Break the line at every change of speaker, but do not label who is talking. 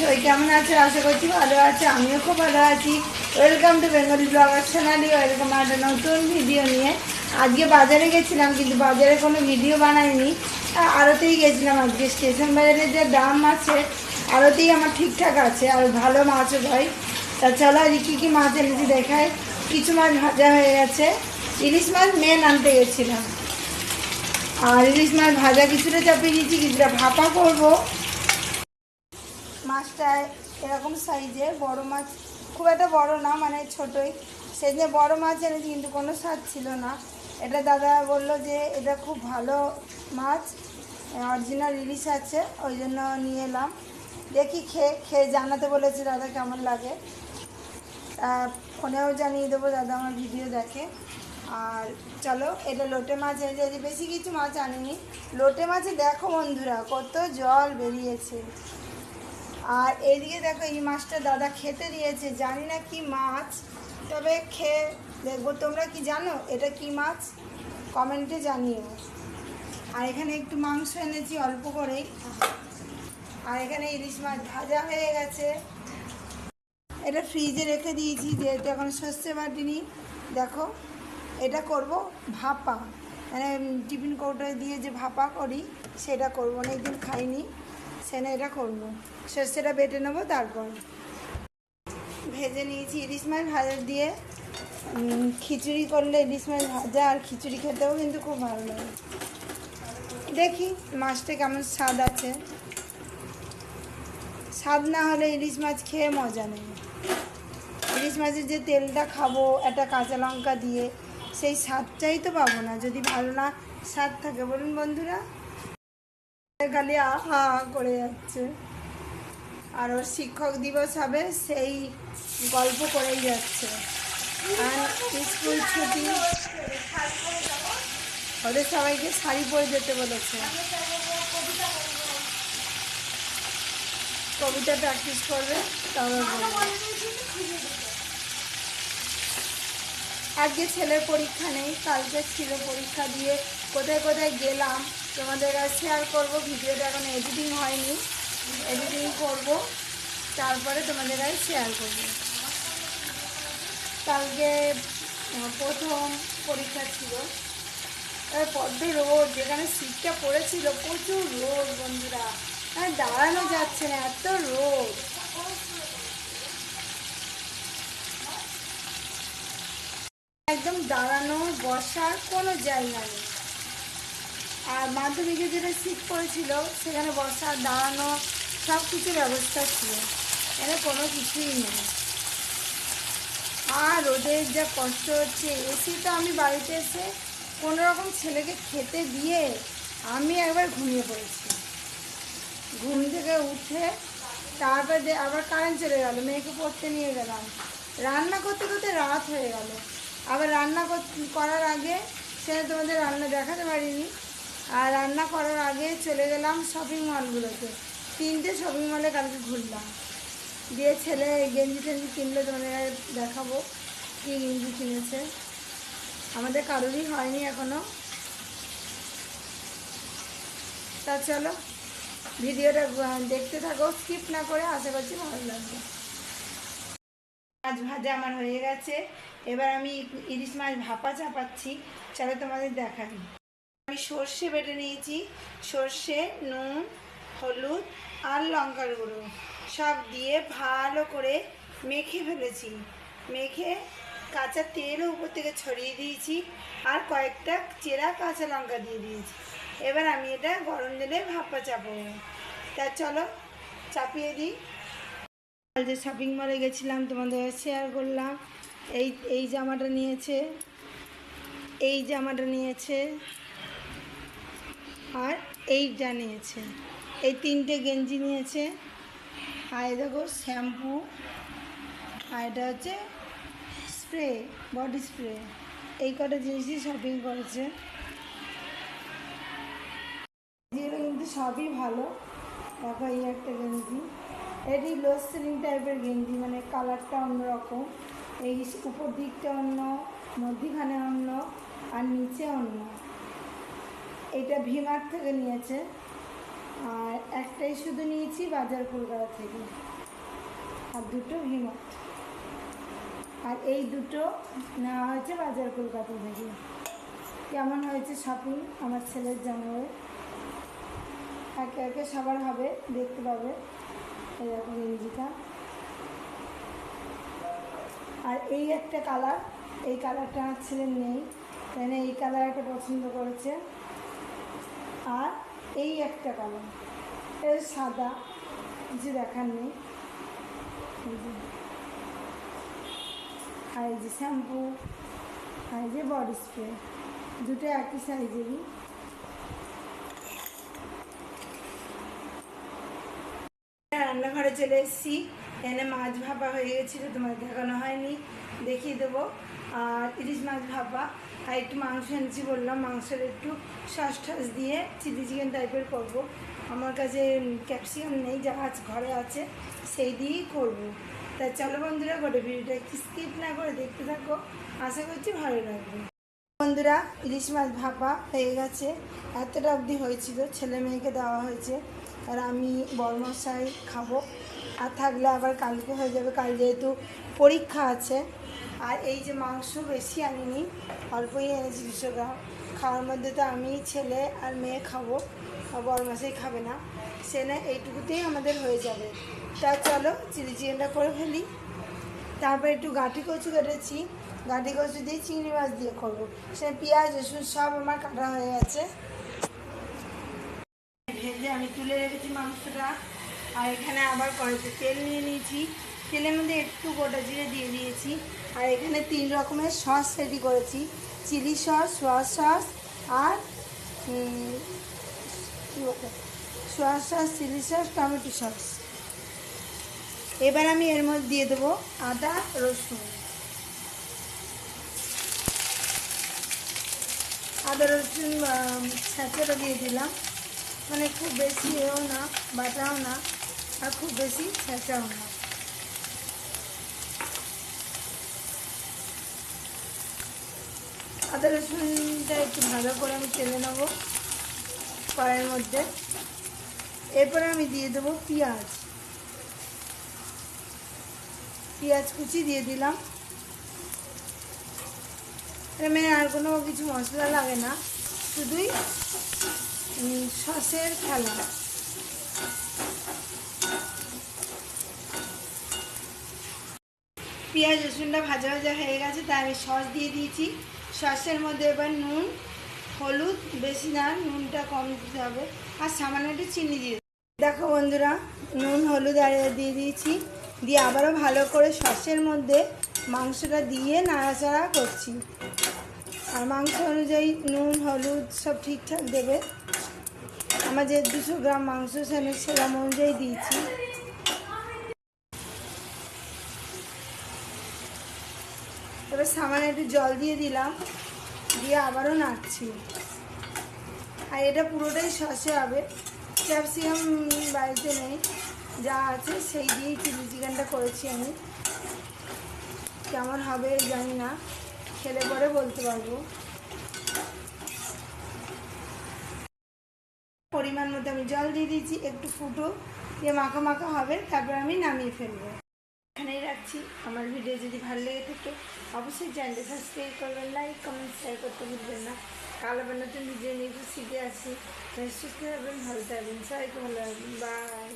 সবাই কেমন আছো? আশা করছি ভালো আছে, আমিও খুব ভালো আছি। ওয়েলকাম টু বেঙ্গলি ব্লগার চ্যানেলি ওয়েলকাম একটা নতুন ভিডিও নিয়ে। আজকে বাজারে গেছিলাম, কিন্তু বাজারে কোনো ভিডিও বানাইনি। আ- আড়তেই গেছিলাম আজকে। স্টেশন বাজারে যে দাম আছে আড়তেই আমার ঠিকঠাক আছে, আর ভালো মাছও হয়। তা চলো আজকে কী কী মাছ এনেছি দেখায় কিছু মাছ ভাজা হয়ে গেছে। ইলিশ মাছ মেন আনতে গেছিলাম। আর ইলিশ মাছ ভাজা কিছুটা চাপিয়ে দিয়েছি, কিছুটা ভাপা করব। মাছটা এরকম সাইজে বড় মাছ, খুব একটা বড় না মানে ছোটই। সেই যে বড় মাছ এনেছি, কিন্তু কোনো স্বাদ ছিল না। এটা দাদা বলল যে, এটা খুব ভালো মাছ অরিজিনাল ইলিশ আছে, ওই জন্য নিয়ে এলাম। দেখি খেয়ে খেয়ে জানাতে বলেছে দাদা কেমন লাগে। ফোনেও জানিয়ে দেবো, দাদা আমার ভিডিও দেখে। আর চলো, এটা লোটে মাছ এনেছে বেশি কিছু মাছ আনিনি। লোটে মাছে দেখো বন্ধুরা, কত জল বেরিয়েছে। আর এদিকে দেখো এই মাছটা দাদা খেতে দিয়েছে। জানি না কি মাছ, তবে খেয়ে দেখব। তোমরা কি জানো এটা কি মাছ? কমেন্টে জানিও। আর এখানে একটু মাংস এনেছি অল্প করেই। আর এখানে ইলিশ মাছ ভাজা হয়ে গেছে। এটা ফ্রিজে রেখে দিয়েছি, যেহেতু এখন সর্ষে বাটিনি। দেখো, এটা করব ভাপা। মানে টিফিন কৌটোয় দিয়ে যে ভাপা করি, সেটা করব। অনেকদিন খাইনি। সেটা এটা করব। সর্ষেটা বেটে নেব, তারপর ভেজে নিয়েছি ইলিশ মাছ ভাজা দিয়ে। খিচুড়ি করলে ইলিশ মাছ ভাজা আর খিচুড়ি খেতেও কিন্তু খুব ভালো লাগে। দেখি মাছটা কেমন স্বাদ আছে। স্বাদ না হলে ইলিশ মাছ খেয়ে মজা নেই। ইলিশ মাছের যে তেলটা খাব, একটা কাঁচা লঙ্কা দিয়ে, সেই স্বাদটাই তো পাবো না। যদি ভালো না স্বাদ থাকে, বলুন বন্ধুরা। খালি আহা করে যাচ্ছে। আর ওর শিক্ষক দিবস হবে, সেই গল্প করেই যাচ্ছে। আর স্কুল ছুটি, ওদের সবাইকে শাড়ি পরে যেতে বলেছে। কবিতা প্র্যাকটিস করবে তবে আজকে ছেলের পরীক্ষা নেই, কালকে ছিল পরীক্ষা দিয়ে কোথায় কোথায় গেলাম তোমাদের কাছে শেয়ার করব ভিডিওটা এখন এডিটিং হয়নি। এডিটিং করব, তারপরে তোমাদের কাছে শেয়ার করব। কালকে প্রথম পরীক্ষা ছিল। বড্ড রোদ, যেখানে সিটটা পড়েছিল, প্রচুর রোদ, বন্ধুরা। আর দাঁড়ানো যাচ্ছে না, এত রোদ। একদম দাঁড়ানো, বসার কোনো জায়গা নেই। আর মাধ্যমিকে যেটা সিট পড়েছিল, সেখানে বসা, দাঁড়ানো সব কিছু ব্যবস্থা ছিল। এখানে কোনো কিছুই নেই। আর রোদের যা কষ্ট হচ্ছে এসি তো আমি বাড়িতে এসে কোনো রকম ছেলেকে খেতে দিয়ে আমি একবার ঘুমিয়ে পড়েছি। ঘুম থেকে উঠে তারপর আবার কারেন্ট চলে গেল, মেয়েকে পড়তে নিয়ে গেলাম। রান্না করতে করতে রাত হয়ে গেল। আবার রান্না কর- করার আগে সেটা তোমাদের রান্না দেখাতে পারিনি। আর রান্না করার আগে চলে গেলাম শপিং মলগুলোতে তিনটে শপিং মলে কালকে ঘুরলাম। দিয়ে ছেলে গেঞ্জি টেঞ্জি কিনলে, তোমাদের দেখাবো কী গেঞ্জি কিনেছে। আমাদের কারোরই হয়নি এখনও। তা চলো, ভিডিওটা দেখতে থাকো স্কিপ না করে আশা করছি ভালো লাগবে। মাছ ভাজা আমার হয়ে গেছে। এবার আমি ইলিশ মাছ ভাপা চাপাচ্ছি। চলো তোমাদের দেখাই। আমি সর্ষে বেটে নিয়েছি। সর্ষে, নুন, হলুদ আর লঙ্কার গুঁড়ো। সব দিয়ে ভালো করে মেখে ফেলেছি। মেখে কাঁচা তেলও উপর থেকে ছড়িয়ে দিয়েছি আর কয়েকটা চেরা কাঁচা লঙ্কা দিয়ে দিয়েছি। এবার আমি এটা গরম দিলে ভাপা চাপাবো। তা চলো, চাপিয়ে দিই। কাল যে শপিং মলে গেছিলাম, তোমাদের শেয়ার করলাম। এই এই জামাটা নিয়েছে। এই জামাটা নিয়েছে। আর এইটা নিয়েছে। এই তিনটে গেঞ্জি নিয়েছে। আর দেখো শ্যাম্পু। আর এটা হচ্ছে স্প্রে, বডি স্প্রে। এই কটা জিনিসই শপিং করেছে। কিন্তু সবই ভালো। দেখো এই একটা গেঞ্জি। এটি লো সিলিং টাইপের গেঞ্জি মানে কালারটা অন্যরকম। এই উপর দিকটা অন্য, মধ্যিখানে অন্য, আর নিচে অন্য। এটা ভিমার থেকে নিয়েছে। আর একটাই শুধু নিয়েছি বাজার কলকাতা থেকে। আর দুটো ভিমত আর এই দুটো নেওয়া হয়েছে বাজার কলকাতা থেকে। কেমন হয়েছে শপিং আমার ছেলের জামাইয়ের একে একে সবার হবে, দেখতে পাবে। এরকম ইঞ্জিটা। আর এই একটা কালার এই কালারটা আমার ছেলের নেই। তাই এই কালার একটা পছন্দ করেছে। আর এই একটা কালার এটা সাদা কিছু দেখার নেই। আর এই যে শ্যাম্পু, আর এই যে বডি স্প্রে, দুটো একই সাইজেরই। রান্নাঘরে চলে এসেছি। এখানে মাছ ভাপা হয়ে গেছিল তোমার দেখানো হয়নি। দেখিয়ে দেবো। আর ইলিশ মাছ ভাপা। আর একটু মাংস এনেছি বললাম, মাংসের একটু সস টস দিয়ে চিলি চিকেন টাইপের করব। আমার কাছে ক্যাপসিকাম নেই, যা আজ ঘরে আছে, সেই দিয়েই করব। তা চলো বন্ধুরা, গোটা ভিডিওটা স্কিপ না করে দেখতে থাকো। আশা করছি ভালো লাগবে। বন্ধুরা, ইলিশ মাছ ভাপা হয়ে গেছে। এতটা অবধি হয়েছিল, ছেলে মেয়েকে দেওয়া হয়েছে। আর আমি বরমশাই খাব। আর থাকলে আবার কালকে হয়ে যাবে, কাল যেহেতু পরীক্ষা আছে আর এই যে মাংস বেশি আনিনি, অল্পই এনেছি দুশো গ্রাম। খাওয়ার মধ্যে তো আমি ছেলে আর মেয়ে খাব, আর বরমশাই খাবে না। সে না এইটুকুতেই আমাদের হয়ে যাবে। তা চলো, চিলি চিকেনটা করে ফেলি। তারপর একটু গাঁটি কচু কেটেছি। গাঁটি কচু দিয়ে চিংড়ি মাছ দিয়ে করব। সে পেঁয়াজ, রসুন সব আমার কাটা হয়ে গেছে। ভেজে আমি তুলে রেখেছি মাংসটা। আর এখানে আবার কড়াইতে তেল নিয়ে নিয়েছি। তেলের মধ্যে একটু গোটা জিরে দিয়ে দিয়েছি। আর এখানে তিন রকমের সস রেডি করেছি। চিলি সস, সোয়া সস আর soya sauce, chilli sauce, tomato sauce. এবার আমি এর মধ্যে দিয়ে দেবো আদা, রসুন। আদা, রসুন ছাঁচাটা দিয়ে দিলাম। মানে খুব বেশি এও না, বাটাও না, আর খুব বেশি ছেঁচাও না। আদা রসুনটা একটু ভালো করে আমি তেলে নেব কড়াইয়ের মধ্যে। এরপরে আমি দিয়ে দেবো পেঁয়াজ। পেঁয়াজ কুচি দিয়ে দিলাম। এখানে আর কোনো কিছু মশলা লাগে না, শুধুই সসের খেলা পেঁয়াজ রসুনটা ভাজা ভাজা হয়ে গেছে তাই আমি সস দিয়ে দিয়েছি। সসের মধ্যে এবার নুন, হলুদ, বেশি না, নুনটা কম দিতে হবে। আর সামান্য একটু চিনি দিয়ে দেখো বন্ধুরা, নুন, হলুদ আর দিয়ে দিয়েছি। দিয়ে আবারও ভালো করে সসের মধ্যে মাংসটা দিয়ে নাড়াচাড়া করছি। আর মাংস অনুযায়ী নুন, হলুদ সব ঠিকঠাক দেবে। আমার যে দুশো গ্রাম মাংস সেরকম অনুযায়ী দিয়েছি এবার সামান্য একটু জল দিয়ে দিলাম, দিয়ে আবারও নাড়ছি। আর এটা পুরোটাই সসে হবে। ক্যাপসিকাম বাড়িতে নেই, যা আছে সেই দিয়েই চিলি চিকেনটা করেছি আমি। কেমন হবে জানি না, খেলে পরে বলতে পারব। পরিমাণ মতো আমি জল দিয়ে দিয়েছি, একটু ফুটো, দিয়ে মাখা মাখা হবে, তারপর আমি নামিয়ে ফেলব। এখানেই রাখছি। আমার ভিডিও যদি ভালো লেগে থাকে, অবশ্যই জানলে সাবস্ক্রাইব করবেন লাইক কমেন্ট শেয়ার করতে ভুলবেন না। কাল আবার নতুন ভিডিও নিয়ে শিখে আসি সুস্থ থাকবেন, ভালো থাকবেন। সবাইকে ভালো বাই